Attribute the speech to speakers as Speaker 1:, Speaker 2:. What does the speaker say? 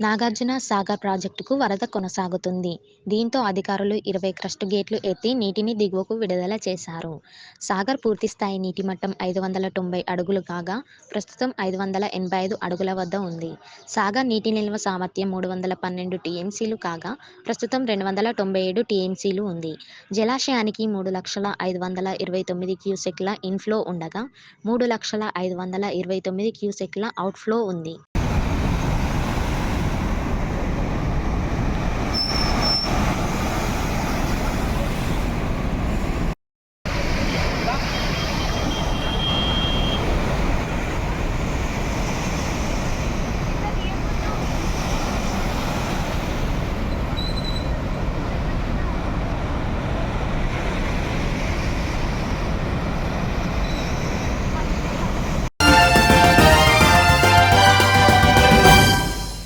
Speaker 1: నాగార్జున సాగర్ ప్రాజెక్టుకు వరద కొనసాగుతుంది. దీంతో అధికారులు ఇరవై క్రస్ట్ గేట్లు ఎత్తి నీటిని దిగువకు విడుదల చేశారు. సాగర్ పూర్తిస్థాయి నీటి మట్టం ఐదు వందల తొంభై అడుగులు కాగా ప్రస్తుతం ఐదు వందల ఎనభై ఐదు అడుగుల వద్ద ఉంది. సాగర్ నీటి నిల్వ సామర్థ్యం మూడు వందల పన్నెండు టీఎంసీలు కాగా ప్రస్తుతం రెండు వందల తొంభై ఏడు టీఎంసీలు ఉంది. జలాశయానికి మూడు లక్షల ఐదు వందల ఇరవై తొమ్మిది క్యూసెక్ల ఇన్ఫ్లో ఉండగా మూడు లక్షల ఐదు వందల ఇరవై తొమ్మిది క్యూసెక్ల అవుట్ఫ్లో ఉంది.